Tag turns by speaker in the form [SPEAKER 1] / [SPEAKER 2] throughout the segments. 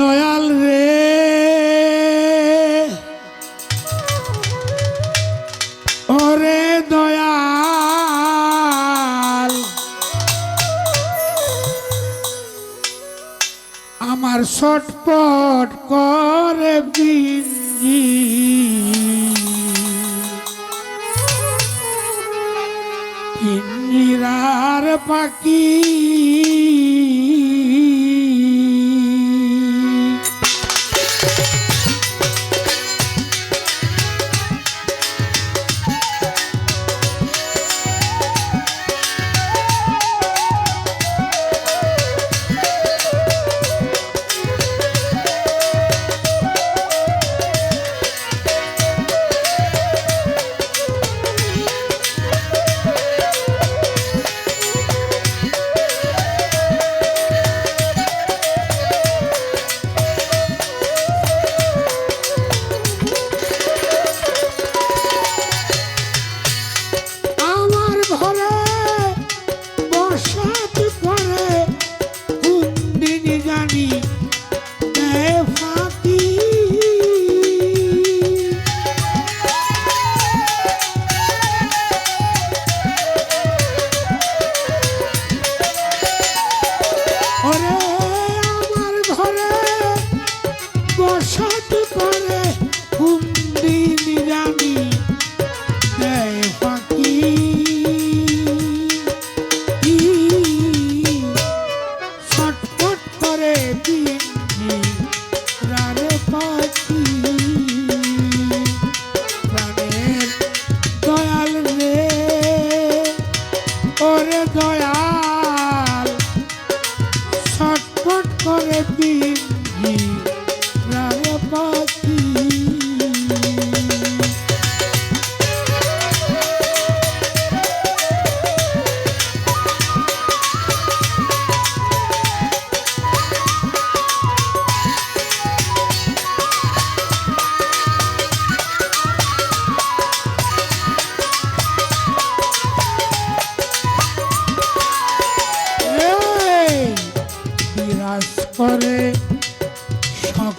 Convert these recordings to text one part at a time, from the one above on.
[SPEAKER 1] দয়াল রে। ওরে দয়াল। আমার ছটপট করে বিঞ্জি পিঞ্জিরার পাখি জানি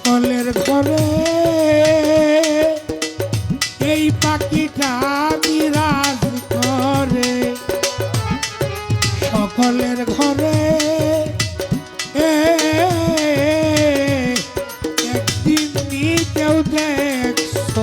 [SPEAKER 1] সকলের ঘরে। এই পাখিটা বিরাজ করে। সকলের ঘরে। একদিন নিজেও দেখছ।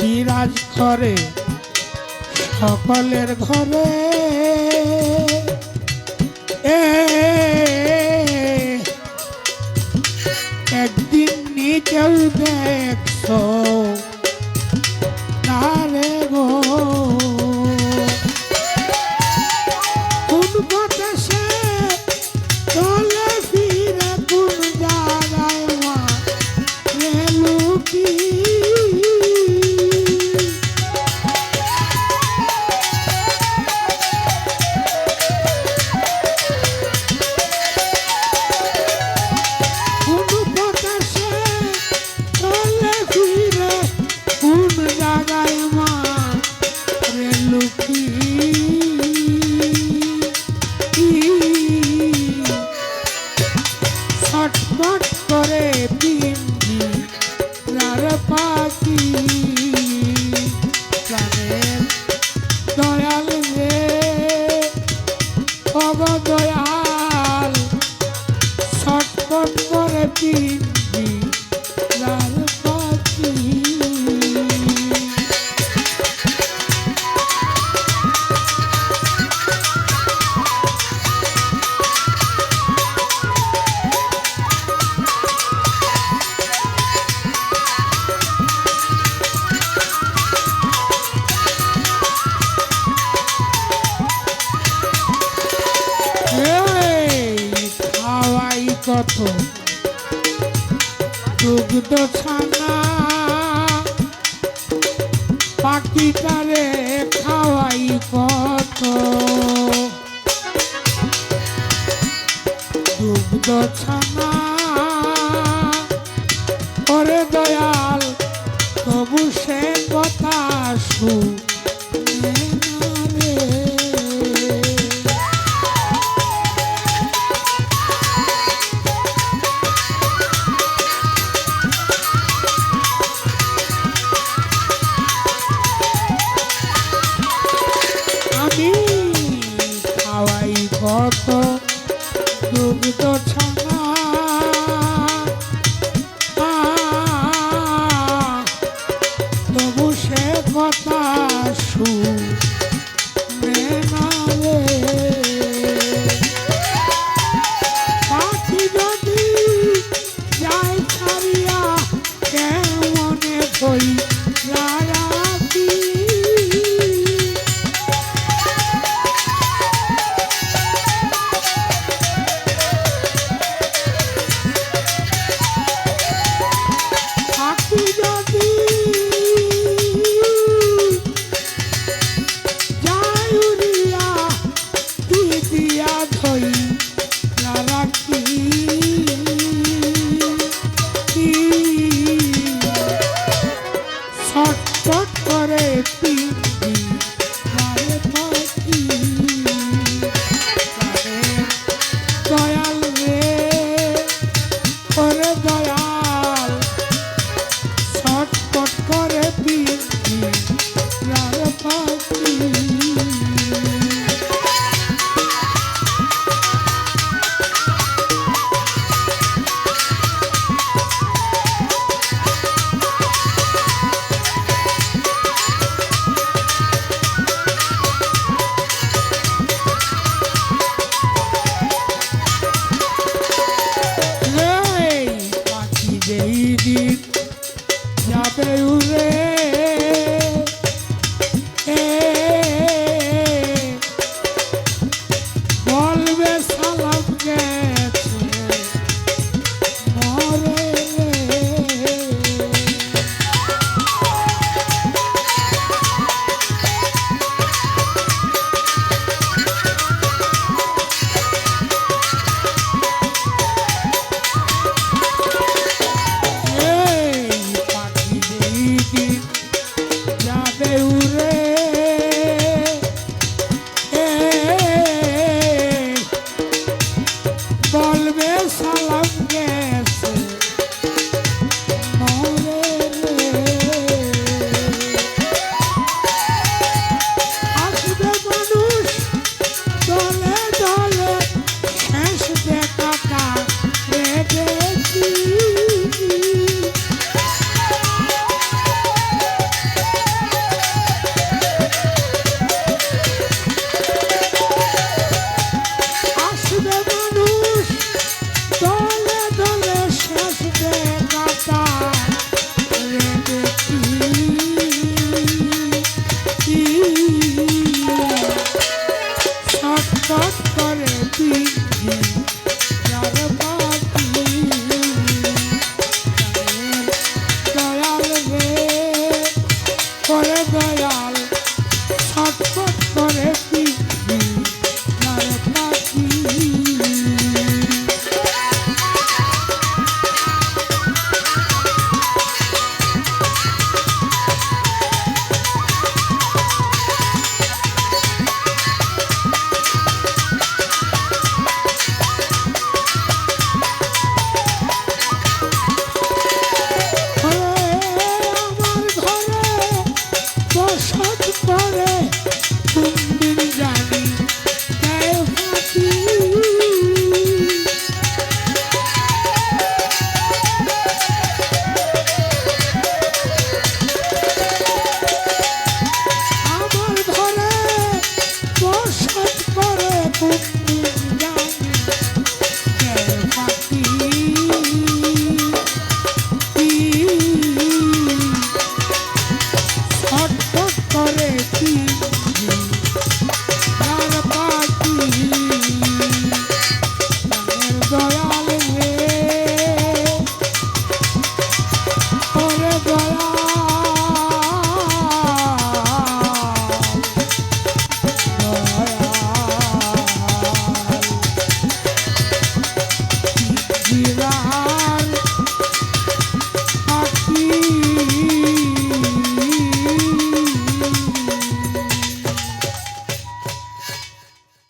[SPEAKER 1] বিরাজ করে সকলের ঘরে। একদিন নিজেও দেখছ। কত? দুগ্ধ ছানা পাখিটারে খাওয়াই কত? দুগ্ধ ছানা